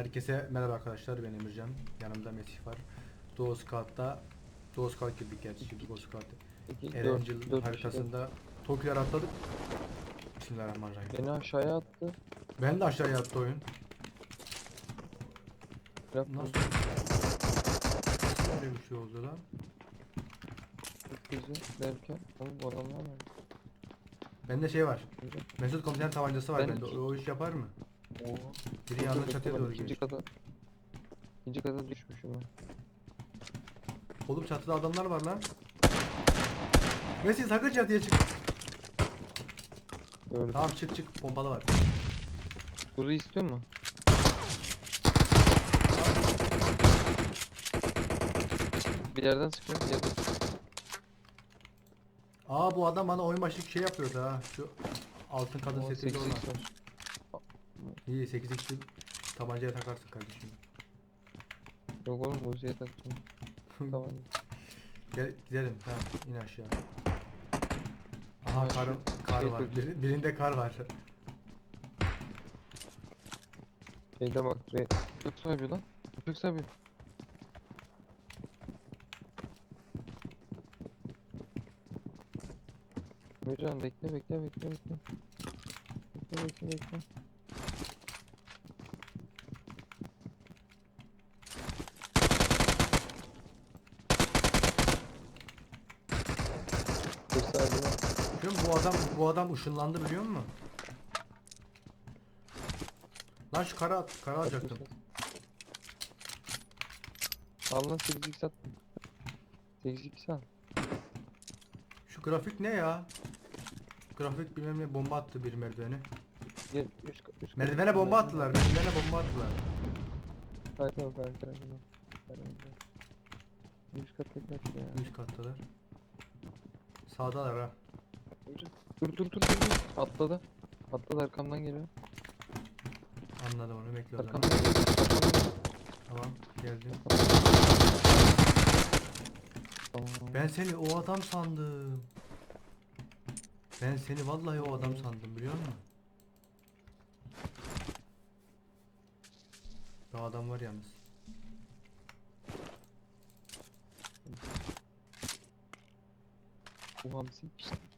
Herkese merhaba arkadaşlar ben Emircan. Yanımda Mesih var. Doğu Scout'ta Doğu Scout gibi gerçi Doğu Scout. Erencil haritasında Tokyo'ya atladık. Bismillahirrahmanirrahim. Beni aşağıya attı. Ben de aşağıya attı oyun. Rap Nasıl? Nasıl öyle bir şey oldu lan? bizi derken. Oğlum bu adamlar ne? Bende şey var. Güzel. Mesut komiser tabancası var Ben bende. O, o iş yapar mı? Oo. Biri yanına çatıya doğru İkinci gidiyor. kata. İkinci kata düşmüşüm ben. Oğlum çatıda adamlar var lan. Mesih sakın çatıya çık. Gördüm. Tamam çık çık pompalı var. Burayı istiyor mu? Bir yerden sıkıyor, bir yerden. Aa bu adam bana oyun başı şey yapıyordu ha. Şu altın kadın setiyle olan. 8x var. İyi 8 x'li tabancaya takarsın kardeşim. Yok oğlum bu şeye taktım. Tamam. Gel gidelim tamam in aşağı. Aha Ha, kar, kar şey var. Bir- birinde kar var. Şeyde bak. Re Çok sahibi lan. Çok sahibi. Hocam bekle bekle bekle bekle. Bekle bekle bekle. Sahibi lan. Biliyor musun bu adam bu adam ışınlandı biliyor musun? Lan şu kara at, kara alacaktım. Al lan 8x attım. 8x al. Şu grafik ne ya? Grafik bilmem ne bomba attı bir merdivene. Gel üst üst. Merdivene bomba attılar. Merdivene bomba attılar. Hayır tamam hayır hayır hayır. Üst kat tekrar ya. Üst kattalar. Sağdalar ha. Dur dur dur dur. Atladı. Atladı arkamdan geliyor. Anladım onu zaman. Arkamdan geliyor. Tamam geldim. Tamam. Ben seni o adam sandım. Ben seni vallahi o adam sandım biliyor musun? O adam var yalnız. Bu hamsi.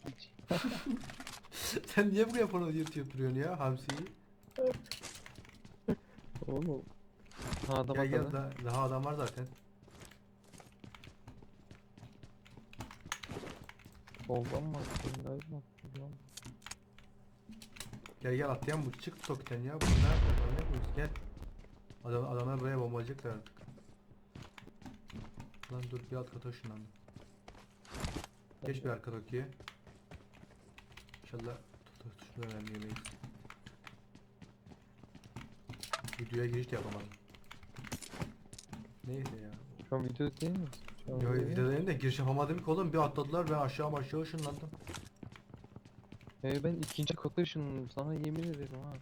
Hiç. Sen niye buraya falan yırtıyor duruyorsun ya hamsiyi? Oğlum. Ha adam Gel gel daha, daha adam var zaten. Soldan mı attın? Nereden attın lan? Gel gel atlayan bu çık Tokyo'dan ya. Bu ne yapıyor? Ne yapıyorsun? Gel. Adam, adamlar buraya bombalayacaklar artık. Lan dur bir alt kata ışınlandım. Geç bir arka Tokyo'ya. İnşallah tut tut şunu önemli yemeyiz. Videoya giriş de yapamadım. Neyse ya. Şu an video değil mi? Şu an video değil mi? videodayım da giriş yapamadım ki oğlum bir atladılar ben aşağı aşağı ışınlandım. Ee, ben ikinci kata ışınlandım sana yemin ederim ha.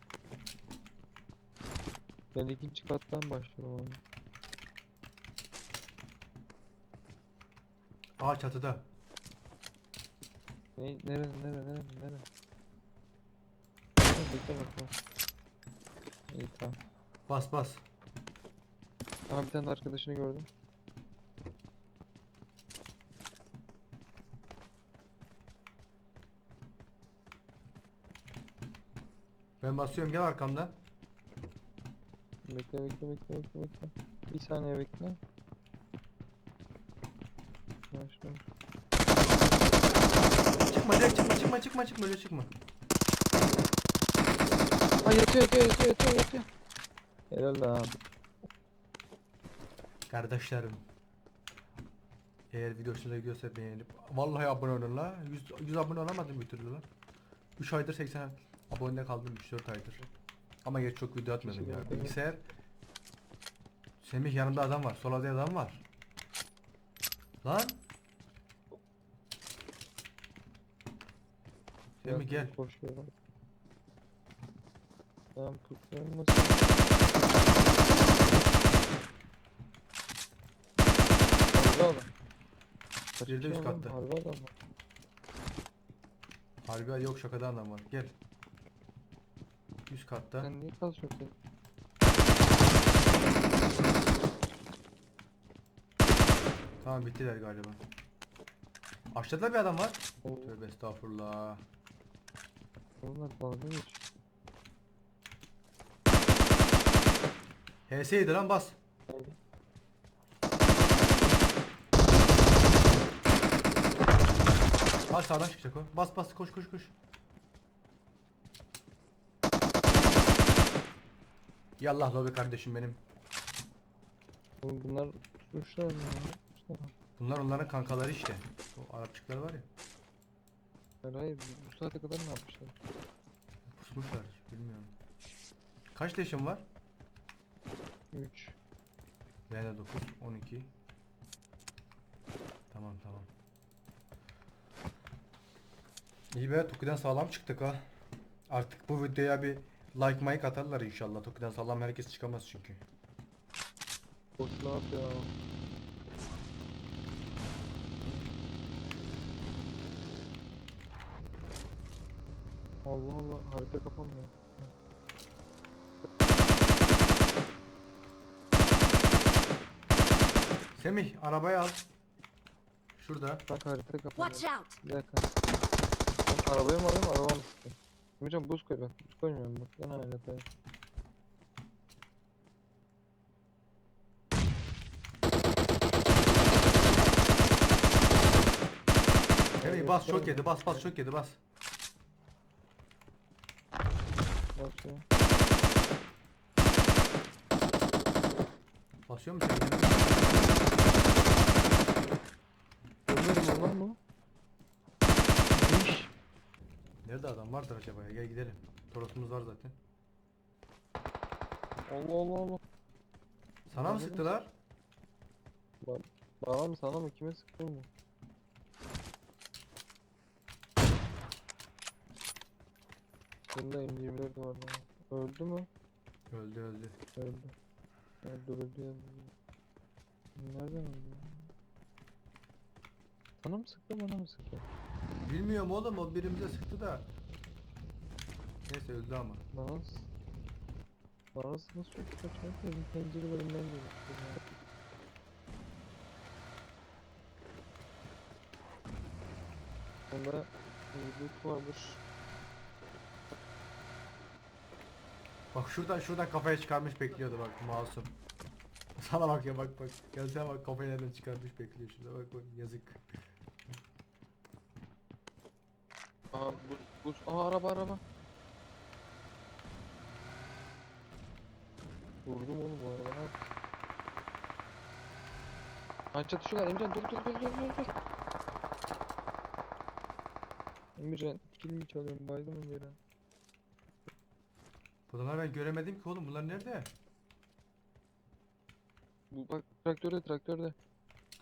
Ben ikinci kattan başladım abi. Aa çatıda. Ne, nere, nere, nere, nere? Bekle, bakma. İyi tamam. Bas bas. Aha bir tane de arkadaşını gördüm. Ben basıyorum gel arkamdan. Bekle, bekle, bekle, bekle, bekle. Bir saniye bekle. Yavaş, çıkma çıkma öyle çıkma. Ha yatıyor, yatıyor, yatıyor, yatıyor, yatıyor. Helal lan. Kardeşlerim. Eğer video hoşunuza gidiyorsa beğenip vallahi abone olun la. 100, 100 abone olamadım bir türlü la. 3 aydır 80 abone kaldım 3-4 aydır. Ama geç çok video atmadım ya. Bilgisayar Semih yanımda adam var. Sol adaya adam var. Lan Emi gel. Koşuyorum. Ben pusuyorum mu? Harbi üst katta. Harbi adam. var. Harbi yok şakada adam var. Gel. Üst katta. Sen niye çalışıyorsun? Tamam bittiler galiba. Aşağıda bir adam var. Oo. Tövbe estağfurullah. Onlar dalga geçiyor. Lan bas. Bas sağdan çıkacak o. Bas bas koş koş koş. Yallah lobi kardeşim benim. Oğlum bunlar tutmuşlar mı. Bunlar onların kankaları işte. O Arapçıklar var ya. Hayır hayır bu- saate kadar ne yapmışlar? Pusmuşlar bilmiyorum. Kaç leşim var? 3. Ben de 9, 12. Tamam tamam. İyi be Toki'den sağlam çıktık ha. Artık bu videoya bir like mike atarlar inşallah. Toki'den sağlam herkes çıkamaz çünkü. Bot ne Allah Allah harita kapanmıyor. Semih arabayı al. Şurada. Bak harita kapanıyor. Watch out! Bir dakika. Ben arabayı mı alayım araba mı sıkayım? Hocam buz koy bak. Buz koymuyorum bak. Ben hala koyayım. Semih bas çok yedi bas bas çok yedi bas. Basıyor. Basıyor mu Semih? Görmedim lan bu. İş. Nerede adam vardır acaba ya gel gidelim. Torosumuz var zaten. Allah Allah Allah. Sana mı Görmedim. sıktılar? Bana mı sana mı kime sıktın bu? Bunda M24 var lan. Öldü mü? Öldü öldü. Öldü. Öldü öldü öldü. Nereden öldü? Sana mı sıktı bana mı sıktı? Bilmiyorum oğlum o birimize sıktı da. Neyse öldü ama. Bana s- nasıl çok kaçmak benim pencerelerimden geliyor. Bunda loot vardır. Bak şuradan şuradan kafaya çıkarmış bekliyordu bak masum. Sana bak ya bak bak. Gelsene bak kafayı nereden çıkarmış bekliyor şurada bak bak yazık. Aa buz buz. Aa araba araba. Vurdum oğlum bu yaptın? Ha çatışıyorlar Emrecan dur dur dur dur dur dur. Emrecan kill mi çalıyorum baydım Emrecan. Bunlar ben göremedim ki oğlum bunlar nerede? Bu bak traktörde traktörde.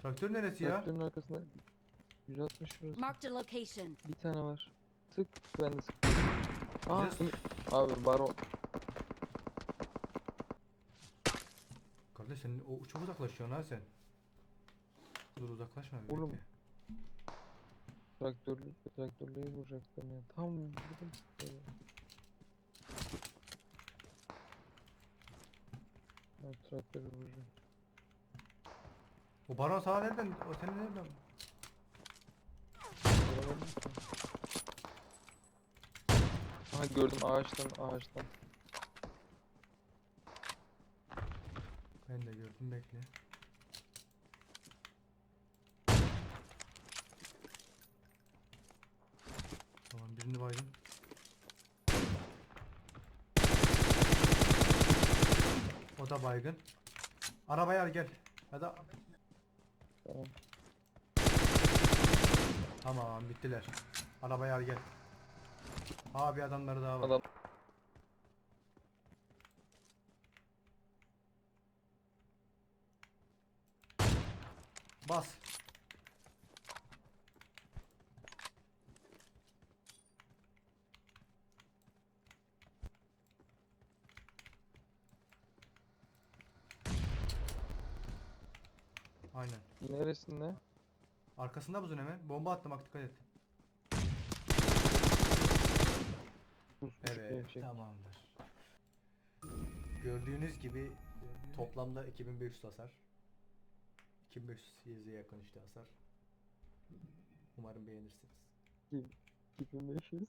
Traktör neresi ya? Traktörün arkasında 160 şurası. Marked a location. Bir tane var. Sık ben de sık. Aa abi baron. Kardeş sen o çok uzaklaşıyorsun ha sen. Dur uzaklaşma bir Oğlum. bekle. Traktörlü traktörlüğü vuracaktım ya. Tam vurdum. Böyle. Ben traktörü vuracağım. O baron sana nereden? O seni nereden? Aha gördüm ağaçtan ağaçtan. Ben de gördüm bekle. Tamam birini baydım. O da baygın. Arabaya al gel. Hadi. Tamam. Tamam bittiler. Arabaya al gel. Abi adamları daha var. Adam Bas. Aynen. neresinde? Arkasında buzun hemen. Bomba attım bak dikkat et. Pusmuş Evet tamamdır. Gördüğünüz gibi toplamda 2500 hasar. 2500'e yakın işte hasar. Umarım beğenirsiniz. 2500.